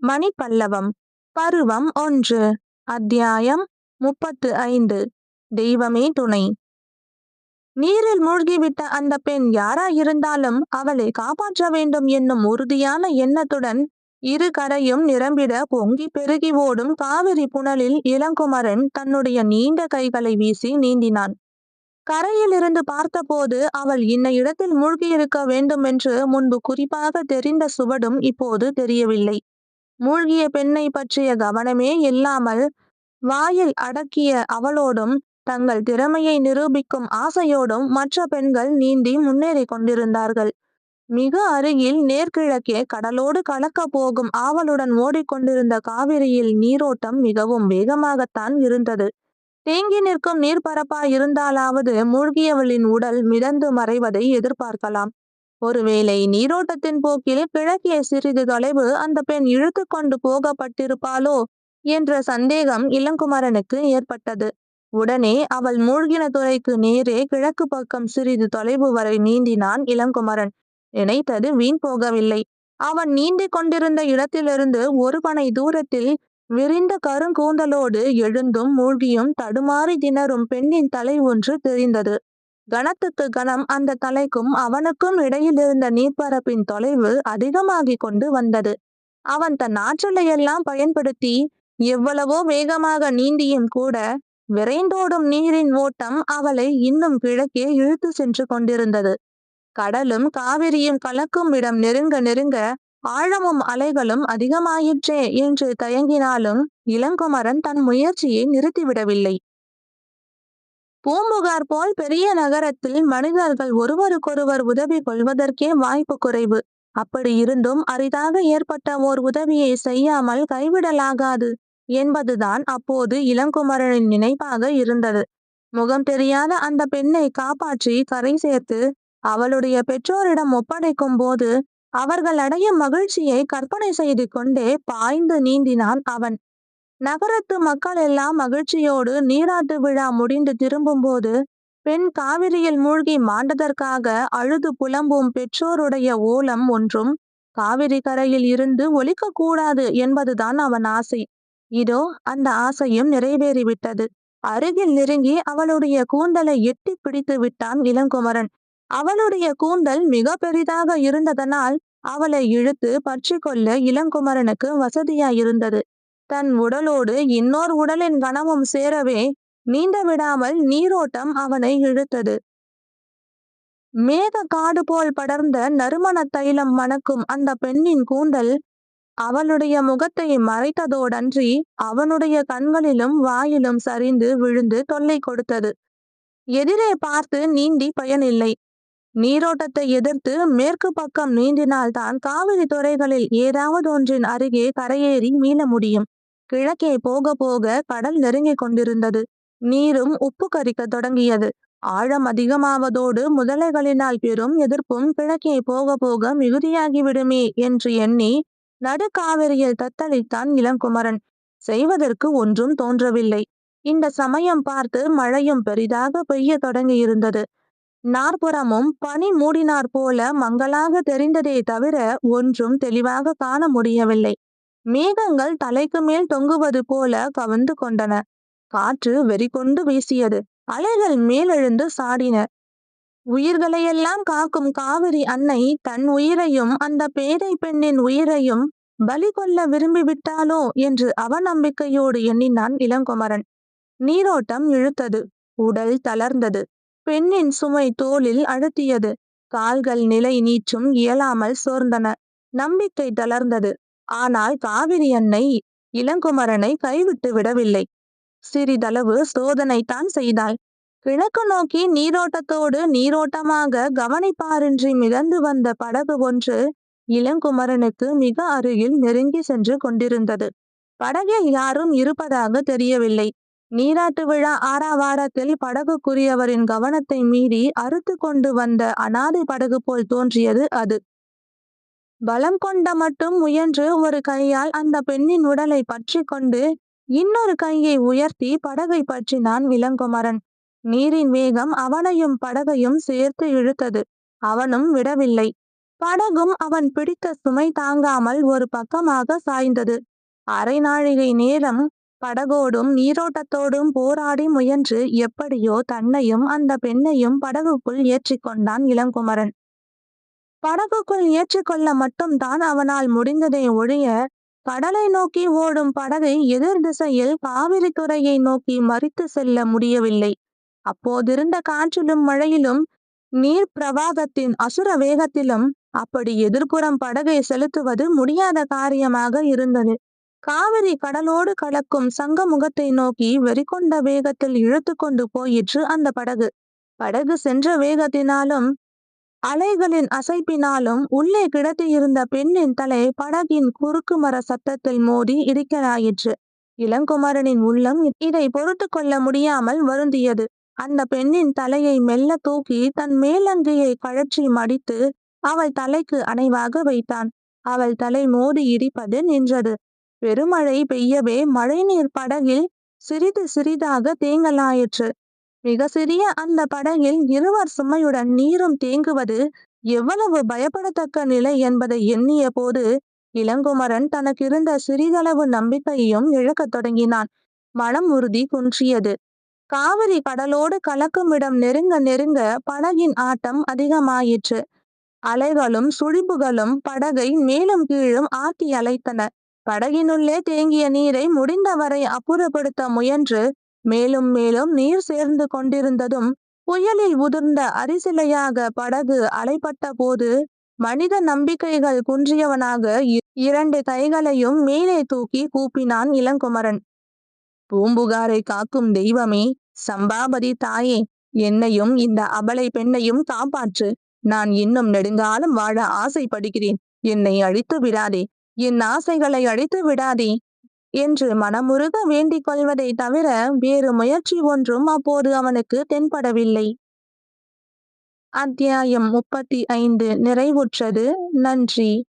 மணிப்பல்லவம் பருவம் ஒன்று அத்தியாயம் முப்பத்து ஐந்து தெய்வமே துணை. நீரில் மூழ்கிவிட்ட அந்த பெண் யாராயிருந்தாலும் அவளை காப்பாற்ற வேண்டும் என்னும் உறுதியான எண்ணத்துடன் இரு கரையும் நிரம்பிட பொங்கி பெருகி ஓடும் காவிரி புனலில் இளங்குமரன் தன்னுடைய நீண்ட கைகளை வீசி நீந்தினான். கரையிலிருந்து பார்த்தபோது அவள் இன்ன இடத்தில் மூழ்கியிருக்க வேண்டுமென்று முன்பு குறிப்பாக தெரிந்த சுவடும் இப்போது தெரியவில்லை. மூழ்கிய பெண்ணை பற்றிய கவனமே இல்லாமல் வாயில் அடக்கிய அவளோடும் தங்கள் திறமையை நிரூபிக்கும் ஆசையோடும் மற்ற பெண்கள் நீந்தி முன்னேறி கொண்டிருந்தார்கள். மிக அருகில் நேர்கிழக்கே கடலோடு கலக்க போகும் ஆவலுடன் ஓடிக்கொண்டிருந்த காவிரியில் நீரோட்டம் மிகவும் வேகமாகத்தான் இருந்தது. தேங்கி நிற்கும் நீர்ப்பரப்பா இருந்தாலாவது மூழ்கியவளின் உடல் மிதந்து மறைவதை எதிர்பார்க்கலாம். ஒருவேளை நீரோட்டத்தின் போக்கில் கிழக்கே சிறிது தொலைவு அந்த பெண் இழுத்து கொண்டு போகப்பட்டிருப்பாளோ என்ற சந்தேகம் இளங்குமரனுக்கு ஏற்பட்டது. உடனே அவள் மூழ்கின துறைக்கு நேரே கிழக்கு பக்கம் சிறிது தொலைவு வரை நீந்தினான் இளங்குமரன். நினைத்தது வீண் போகவில்லை. அவன் நீந்தி கொண்டிருந்த இடத்திலிருந்து ஒரு பனை தூரத்தில் விரிந்த கருங்கூந்தலோடு எழுந்தும் மூழ்கியும் தடுமாறி திணறும் பெண்ணின் தலை ஒன்று தெரிந்தது. கணத்துக்கு கணம் அந்த தலைக்கும் அவனுக்கும் இடையிலிருந்த நீர்ப்பரப்பின் தொலைவு அதிகமாகிக் கொண்டு வந்தது. அவன் தன் ஆற்றலையெல்லாம் பயன்படுத்தி எவ்வளவோ வேகமாக நீந்தியும் கூட விரைந்தோடும் நீரின் ஓட்டம் அவளை இன்னும் கிழக்கே இழுத்து சென்று கொண்டிருந்தது. கடலும் காவிரியும் கலக்கும் இடம் நெருங்க நெருங்க ஆழமும் அலைகளும் அதிகமாயிற்றே என்று தயங்கினாலும் இளங்குமரன் தன் முயற்சியை நிறுத்திவிடவில்லை. பூம்புகார் போல் பெரிய நகரத்தில் மனிதர்கள் ஒருவருக்கொருவர் உதவி கொள்வதற்கே வாய்ப்பு குறைவு. அப்படி இருந்தும் அரிதாக ஏற்பட்ட ஓர் உதவியை செய்யாமல் கைவிடலாகாது என்பதுதான் அப்போது இளங்குமரனின் நினைப்பாக இருந்தது. முகம் தெரியாத அந்த பெண்ணை காப்பாற்றி கரை சேர்த்து அவளுடைய பெற்றோரிடம் ஒப்படைக்கும் போது அவர்கள் அடையும் மகிழ்ச்சியை கற்பனை செய்து கொண்டே பாய்ந்து நீந்தினான் அவன். நகரத்து மக்கள் எல்லாம் மகிழ்ச்சியோடு நீராட்டு விழா முடிந்து திரும்பும்போது பெண் காவிரியில் மூழ்கி மாண்டதற்காக அழுது புலம்பும் பெற்றோருடைய ஓலம் ஒன்றும் காவிரி கரையில் இருந்து ஒலிக்கக்கூடாது என்பதுதான் அவன் ஆசை. இதோ அந்த ஆசையும் நிறைவேறிவிட்டது. அருகில் நெருங்கி அவளுடைய கூந்தலை எட்டி பிடித்து விட்டான் இளங்குமரன். அவளுடைய கூந்தல் மிக பெரிதாக இருந்ததனால் அவளை இழுத்து பற்றி கொள்ள இளங்குமரனுக்கு வசதியாயிருந்தது. தன் உடலோடு இன்னொரு உடலின் கனமும் சேரவே நீண்ட விடாமல் நீரோட்டம் அவனை இழுத்தது. மேக காடு போல் படர்ந்த நறுமண தைலம் மணக்கும் அந்த பெண்ணின் கூந்தல் அவளுடைய முகத்தை மறைத்ததோடன்றி அவனுடைய கண்களிலும் வாயிலும் சரிந்து விழுந்து தொல்லை கொடுத்தது. எதிரே பார்த்து நீந்தி பயனில்லை. நீரோட்டத்தை எதிர்த்து மேற்கு பக்கம் நீந்தினால்தான் காவிரி துறைகளில் ஏதாவது ஒன்றின் அருகே கரையேறி மீள முடியும். கிழக்கே போக போக கடல் நெருங்கிக் கொண்டிருந்தது. நீரும் உப்பு கரிக்க தொடங்கியது. ஆழம் அதிகமாவதோடு முதலைகளினால் பெரும் எதிர்ப்பும் கிழக்கே போக போக மிகுதியாகிவிடுமே என்று எண்ணி நடுக்காவிரியில் தத்தளித்தான் இளங்குமரன். செய்வதற்கு ஒன்றும் தோன்றவில்லை. இந்த சமயம் பார்த்து மழையும் பெரிதாக பெய்ய தொடங்கியிருந்தது. நாற்புறமும் பனி மூடினார் போல மங்களாக தெரிந்ததே தவிர ஒன்றும் தெளிவாக காண முடியவில்லை. மேகங்கள் தலைக்கு மேல் தொங்குவது போல கவிழ்ந்து கொண்டன. காற்று வெறிகொண்டு வீசியது. அலைகள் மேலெழுந்து சாடின. உயிர்களையெல்லாம் காக்கும் காவிரி அன்னை தன் உயிரையும் அந்த பேதை பெண்ணின் உயிரையும் பலி கொள்ள விரும்பிவிட்டாலோ என்று அவநம்பிக்கையோடு எண்ணினான் இளங்குமரன். நீரோட்டம் இழுத்தது. உடல் தளர்ந்தது. பெண்ணின் சுமை தோளில் அழுத்தியது. கால்கள் நிலை நீச்சும் இயலாமல் சோர்ந்தன. நம்பிக்கை தளர்ந்தது. ஆனால் காவிரி அன்னை இளங்குமரனை கைவிட்டு விடவில்லை. சிறிதளவு சோதனைத்தான் செய்தாள். கிழக்கு நோக்கி நீரோட்டத்தோடு நீரோட்டமாக கவனிப்பாரின்றி மிதந்து வந்த படகு ஒன்று இளங்குமரனுக்கு மிக அருகில் நெருங்கி சென்று கொண்டிருந்தது. படகில் யாரும் இருப்பதாக தெரியவில்லை. நீராட்டு விழா ஆறாவாரத்தில் படகுக்குரியவரின் கவனத்தை மீறி அறுத்து கொண்டு வந்த அனாதை படகு போல் தோன்றியது அது. பலம் கொண்ட மட்டும் முயன்று ஒரு கையால் அந்த பெண்ணின் உடலை பற்றி கொண்டு இன்னொரு கையை உயர்த்தி படகை பற்றினான் இளங்குமரன் நீரின் வேகம் அவனையும் படகையும் சேர்த்து இழுத்தது. அவனும் விடவில்லை. படகும் அவன் பிடித்த சுமை தாங்காமல் ஒரு பக்கமாக சாய்ந்தது. அரை நாழிகை நேரம் படகோடும் நீரோட்டத்தோடும் போராடி முயன்று எப்படியோ தன்னையும் அந்த பெண்ணையும் படகுக்குள் ஏற்றிக்கொண்டான் இளங்குமரன் படகுக்குள் ஏற்றிக்கொள்ள மட்டும்தான் அவனால் முடிந்ததை ஒழிய கடலை நோக்கி ஓடும் படகை எதிர் திசையில் காவிரி துறையை நோக்கி மறித்து செல்ல முடியவில்லை. அப்போதிருந்த காற்றிலும் மழையிலும் நீர் பிரவாகத்தின் அசுர வேகத்திலும் அப்படி எதிர்ப்புறம் படகை செலுத்துவது முடியாத காரியமாக இருந்தது. காவிரி கடலோடு கலக்கும் சங்க முகத்தை நோக்கி வெறிகொண்ட வேகத்தில் இழுத்து கொண்டு போயிற்று அந்த படகு. படகு சென்ற வேகத்தினாலும் அலைகளின் அசைப்பினாலும் உள்ளே கிடத்தியிருந்த பெண்ணின் தலை படகின் குறுக்கு மர சத்தத்தில் மோதி இடிக்கலாயிற்று. இளங்குமரனின் உள்ளம் இதை பொறுத்து கொள்ள முடியாமல் வருந்தியது. அந்த பெண்ணின் தலையை மெல்ல தூக்கி தன் மேலங்கியை கழற்றி மடித்து அவள் தலைக்கு அணைவாக வைத்தான். அவள் தலை மோதி இடிப்பது நின்றது. பெருமழை பெய்யவே மழைநீர் படகில் சிறிது சிறிதாக தேங்கலாயிற்று. மிக சிறிய அந்த படகில் இருவர் சுமையுடன் நீரும் தேங்குவது எவ்வளவு பயப்படத்தக்க நிலை என்பதை எண்ணிய போது இளங்குமரன் தனக்கிருந்த சிறிதளவு நம்பிக்கையையும் இழக்கத் தொடங்கினான். மனம் உறுதி குன்றியது. காவிரி கடலோடு கலக்குமிடம் நெருங்க நெருங்க படகின் ஆட்டம் அதிகமாயிற்று. அலைகளும் சுழிப்புகளும் படகை மேலும் கீழும் ஆட்டி அலைத்தன. படகினுள்ளே தேங்கிய நீரை முடிந்தவரை அப்புறப்படுத்த முயன்று மேலும் மேலும் நீர் சேர்ந்து கொண்டிருந்ததும் புயலில் உதிர்ந்த அரிசிலையாக படகு அலைப்பட்ட போது மனித நம்பிக்கைகள் குன்றியவனாக இரண்டு கைகளையும் மேலே தூக்கி கூப்பினான் இளங்குமரன். பூம்புகாரை காக்கும் தெய்வமே சம்பாபதி தாயே என்னையும் இந்த அபலை பெண்ணையும் காப்பாற்று. நான் இன்னும் நெடுங்காலம் வாழ ஆசைப்படுகிறேன். என்னை அழித்து விடாதே. என் ஆசைகளை அழித்து விடாதே. என்று மனமுருக வேண்டிக் கொள்வதை தவிர வேறு முயற்சி ஒன்றும் அப்போது அவனுக்கு தென்படவில்லை. அத்தியாயம் முப்பத்தி ஐந்து. நிறைவுற்றது. நன்றி.